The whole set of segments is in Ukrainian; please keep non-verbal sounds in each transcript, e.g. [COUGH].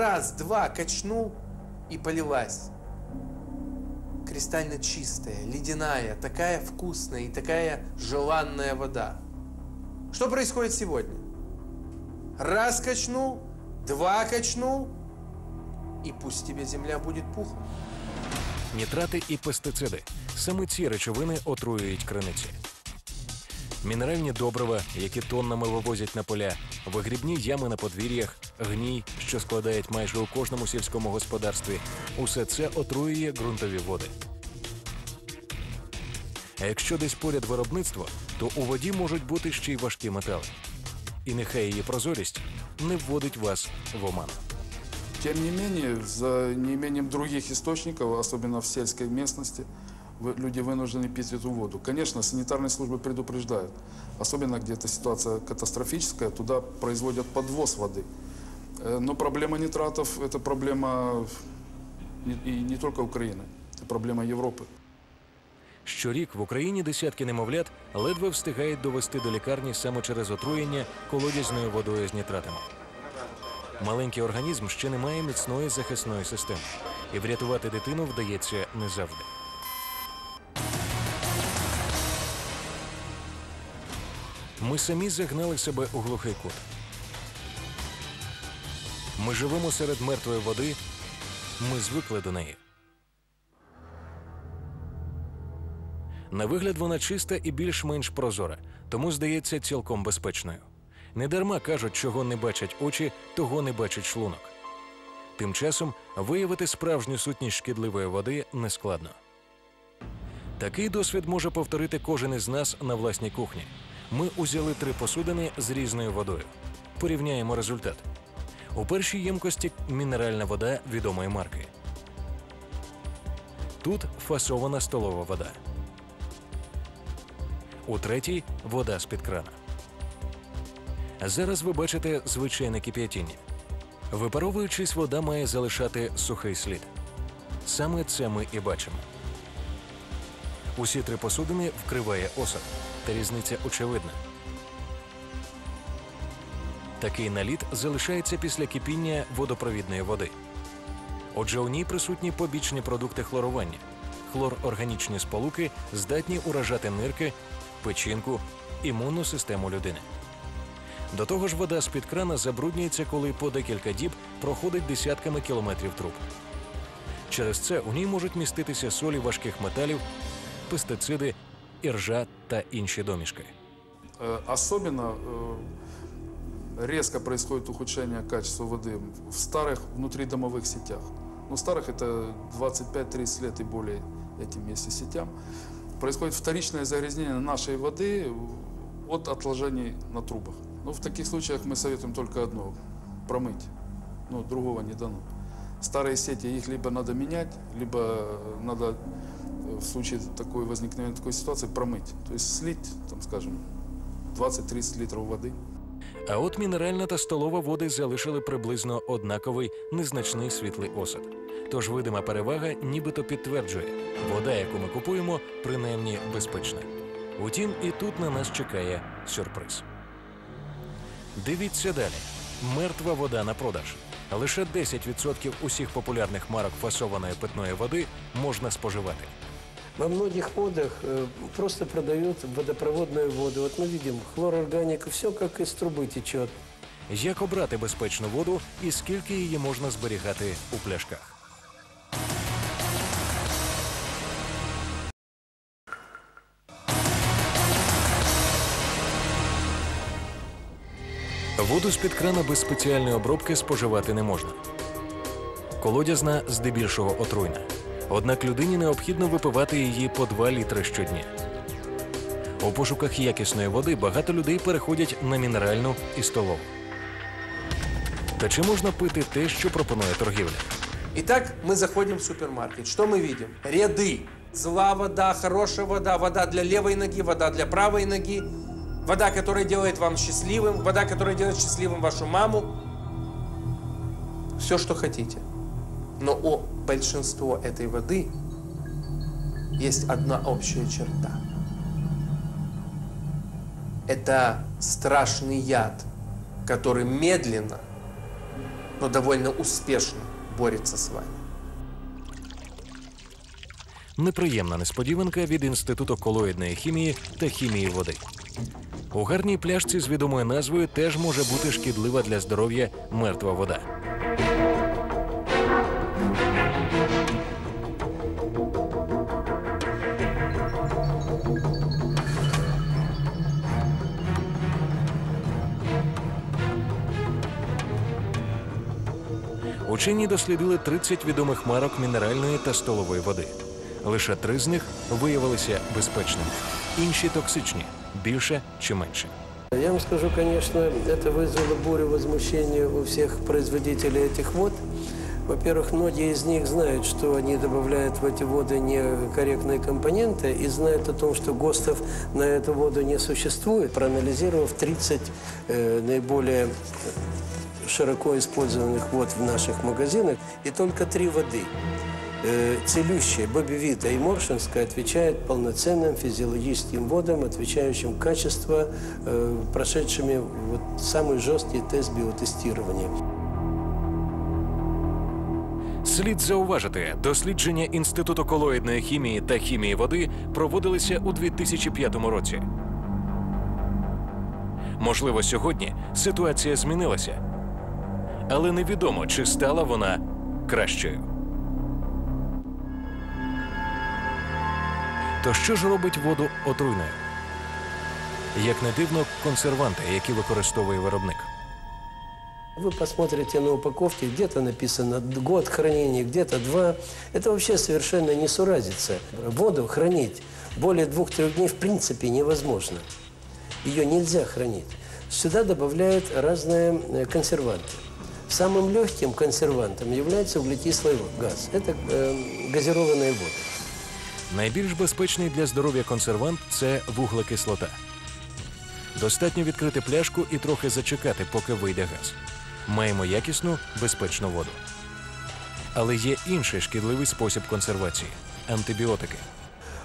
Раз, два, качнул и полилась. Кристально чистая, ледяная, такая вкусная и такая желанная вода. Что происходит сегодня? Раз качнул, два качнул, і пусть тебе земля буде пухом. Нітрати і пестициди саме ці речовини отруюють криниці. Мінеральні добрива, які тоннами вивозять на поля, вигрібні ями на подвір'ях, гній, що складають майже у кожному сільському господарстві, усе це отруює ґрунтові води. А якщо десь поряд виробництво, то у воді можуть бути ще й важкі метали. І нехай її прозорість не вводить вас в оману. Тем не менее, за неимением других источников, особенно в сельской местности, вы- люди вынуждены пить эту воду. Конечно, санитарные службы предупреждают. Особенно где-то ситуация катастрофическая, туда производят подвоз воды. Э, Но проблема нитратов – это проблема не- и не только Украины, это проблема Европы. Щорік в Україні десятки немовлят ледве встигають довести до лікарні саме через отруєння колодязною водою з нітратами. Маленький організм ще не має міцної захисної системи, і врятувати дитину вдається не завжди. Ми самі загнали себе у глухий кут. Ми живемо серед мертвої води, ми звикли до неї. На вигляд вона чиста і більш-менш прозора, тому здається цілком безпечною. Недарма кажуть, чого не бачать очі, того не бачить шлунок. Тим часом виявити справжню сутність шкідливої води нескладно. Такий досвід може повторити кожен із нас на власній кухні. Ми узяли три посудини з різною водою. Порівняємо результат. У першій ємкості мінеральна вода відомої марки. Тут фасована столова вода. У третій вода з-під крана. Зараз ви бачите звичайне кип'ятіння. Випаровуючись, вода має залишати сухий слід. Саме це ми і бачимо. Усі три посудини вкриває осад, та різниця очевидна. Такий наліт залишається після кипіння водопровідної води. Отже, у ній присутні побічні продукти хлорування. Хлорорганічні сполуки здатні уражати нирки, печінку, імунну систему людини. До того ж, вода з-під крана забруднюється, коли по декілька діб проходить десятками кілометрів труб. Через це у ній можуть міститися солі важких металів, пестициди, іржа та інші домішки. Э, Особенно э, резко происходит ухудшение качества воды в старых внутридомовых сетях. Ну, старых это 25-30 лет и более этим если сетям. Происходит вторичное загрязнение нашей воды от отложений на трубах. Ну, в таких случаях мы советуем только одно – промыть. Ну, другого не дано. Старые сети, их либо надо менять, либо надо э, в случае такой возникновения такой ситуации промыть. То есть слить, там, скажем, 20-30 литров воды. А от мінеральна та столова води залишили приблизно однаковий незначний світлий осад. Тож видима перевага нібито підтверджує, вода, яку ми купуємо, принаймні безпечна. Утім, і тут на нас чекає сюрприз. Дивіться далі: мертва вода на продаж. Лише 10% усіх популярних марок фасованої питної води можна споживати. Во многих водах э, просто продают водопроводную воду. Вот мы видим хлорорганика, все как из трубы течет. Як обрати безпечну воду і скільки її можна зберігати у пляшках? Воду з-під крана без спеціальної обробки споживати не можна. Колодязна здебільшого отруйна. Однак людині необхідно випивати її по 2 літри щодня. У пошуках якісної води багато людей переходять на мінеральну і столову. Та чи можна пити те, що пропонує торгівля? Итак, мы заходим в супермаркет. Что мы видим? Ряды. Зла вода, хорошая вода, вода для левой ноги, вода для правой ноги, вода, которая делает вам счастливым, вода, которая делает счастливым вашу маму. Все, что хотите. Но у большинства этой воды есть одна общая черта. Это страшный яд, который медленно но довольно успешно борется с вами. Неприємна несподіванка від інституту колоїдної хімії та хімії води. У гарній пляшці з відомою назвою теж може бути шкідлива для здоров'я мертва вода. Учені дослідили 30 відомих марок мінеральної та столової води. Лише три з них виявилися безпечними, інші токсичні, більше чи менше. Я вам скажу, конечно, это вызвало бурю возмущения у всех производителей этих вод. Во-первых, многие из них знают, что они добавляют в эти воды некорректные компоненты и знают о том, что ГОСТов на эту воду не существует. Проанализировав 30 э, наиболее широко использованных вод в наших магазинах, и только три воды э, целющая, Бобби и Моршинская отвечают полноценным физиологическим водам, отвечающим качество, э, прошедшими вот самый жесткий тест биотестирования. Слід зауважити, дослідження Інституту колоїдної хімії та хімії води проводилися у 2005 році. Можливо, сьогодні ситуація змінилася, але невідомо, чи стала вона кращою. То що ж робить воду отруйною? Як не дивно, консерванти, які використовує виробник. Вы посмотрите на упаковке, где-то написано год хранения, где-то два. Это вообще совершенно не суразится. Воду хранить более двух-трех дней в принципе невозможно. Ее нельзя хранить. Сюда добавляют разные э, консерванты. Самым легким консервантом является углекислый газ. Это э, газированные воды. Найбільш безпечний для здоров'я консервант це вуглекислота. Достатньо відкрити пляшку і трохи зачекати, поки вийде газ. Маємо якісну, безпечну воду. Але є інший шкідливий спосіб консервації антибіотики.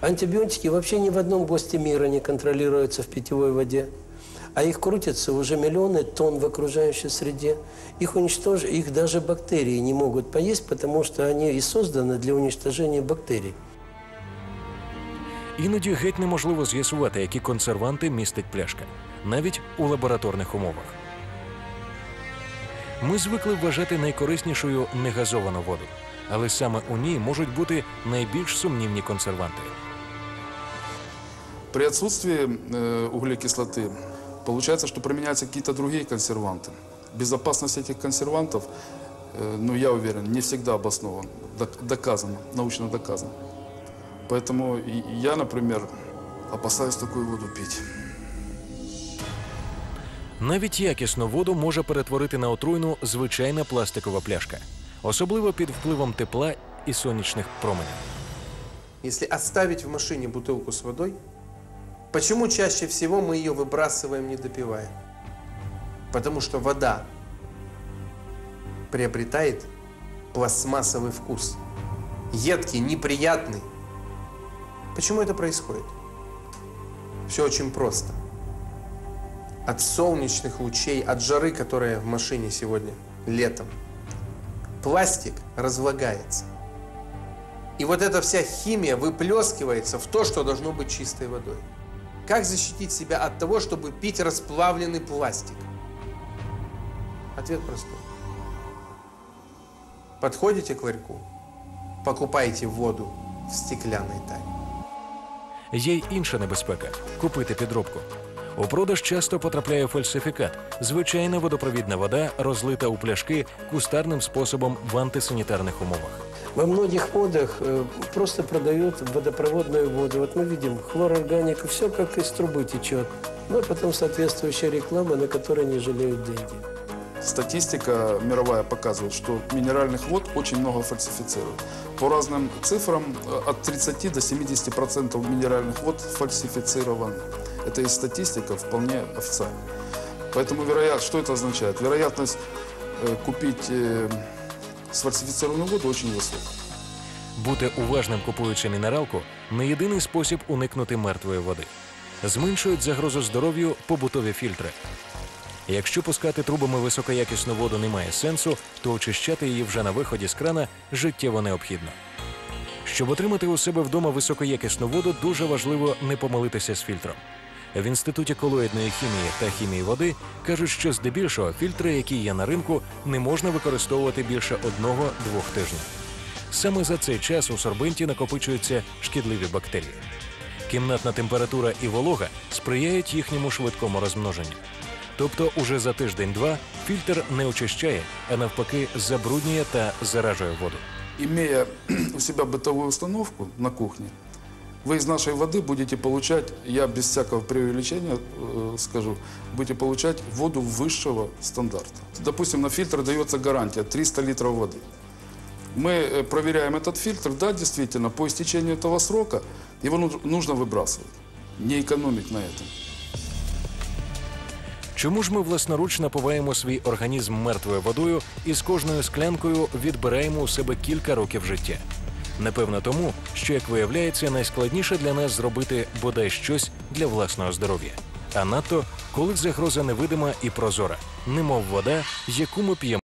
Антибиотики вообще ни в одном ГОСТе мира не контролируются в питьевой воде. А их крутятся уже миллионы тонн в окружающей среде. Их уничтожить, их даже бактерии не могут поесть, потому что они и созданы для уничтожения бактерий. Іноді геть неможливо з'ясувати, які консерванти містить пляшка, навіть у лабораторних умовах. Ми звикли вважати найкориснішою негазовану воду, але саме у ній можуть бути найбільш сумнівні консерванти. При отсутствии э, углекислоты получается, что применяются какие-то другие консерванты. Безопасность этих консервантов, э, ну я уверен, не всегда обоснована, док- доказана, научно доказана. Поэтому и- я, например, опасаюсь такую воду пить. Навіть якісну воду може перетворити на отруйну звичайна пластикова пляшка, особливо під впливом тепла і сонячних променів. Если оставить в машине бутылку с водой, Почему чаще всего мы ее выбрасываем, не допивая? Потому что вода приобретает пластмассовый вкус. Едкий, неприятный. Почему это происходит? Все очень просто. От солнечных лучей, от жары, которая в машине сегодня летом, пластик разлагается. И вот эта вся химия выплескивается в то, что должно быть чистой водой. Как защитить себя от того, чтобы пить расплавленный пластик? Ответ простой. Подходите к ларьку, покупайте воду в стеклянной таре. Є й інша небезпека купити підробку. У продаж часто потрапляє фальсифікат звичайна водопровідна вода, розлита у пляшки кустарним способом в антисанітарних умовах. Во многих водах э, просто продают водопроводную воду. Вот мы видим хлорорганика, все как из трубы течет. Ну, а потом соответствующая реклама, на которой не жалеют деньги. Статистика мировая показывает, что минеральных вод очень много фальсифицируют. По разным цифрам э, от 30 до 70 процентов минеральных вод фальсифицированы. Это и статистика вполне официальная. Поэтому вероятно, что это означает? Вероятность э, купить сфальсифицированную воду очень высока. Бути уважним, купуючи мінералку, не єдиний спосіб уникнути мертвої води. Зменшують загрозу здоров'ю побутові фільтри. Якщо пускати трубами високоякісну воду немає сенсу, то очищати її вже на виході з крана життєво необхідно. Щоб отримати у себе вдома високоякісну воду, дуже важливо не помилитися з фільтром. В інституті колоїдної хімії та хімії води кажуть, що здебільшого фільтри, які є на ринку, не можна використовувати більше одного-двох тижнів. Саме за цей час у сорбенті накопичуються шкідливі бактерії. Кімнатна температура і волога сприяють їхньому швидкому розмноженню. Тобто, уже за тиждень-два фільтр не очищає, а навпаки, забруднює та заражує воду. Имея [CLEARS THROAT] у себя бытовую установку на кухне, вы из нашей воды будете получать, я без всякого преувеличения э, скажу, будете получать воду высшего стандарта. Допустим, на фильтр дается гарантия 300 литров воды. Мы э, проверяем этот фильтр, да, действительно, по истечению этого срока его ну- нужно выбрасывать, не экономить на этом. Чому ж ми власноруч напуваємо свій організм мертвою водою і з кожною склянкою відбираємо у себе кілька років життя? Напевно, тому, що, як виявляється, найскладніше для нас зробити бодай щось для власного здоров'я. А надто, коли загроза невидима і прозора, немов вода, яку ми п'ємо.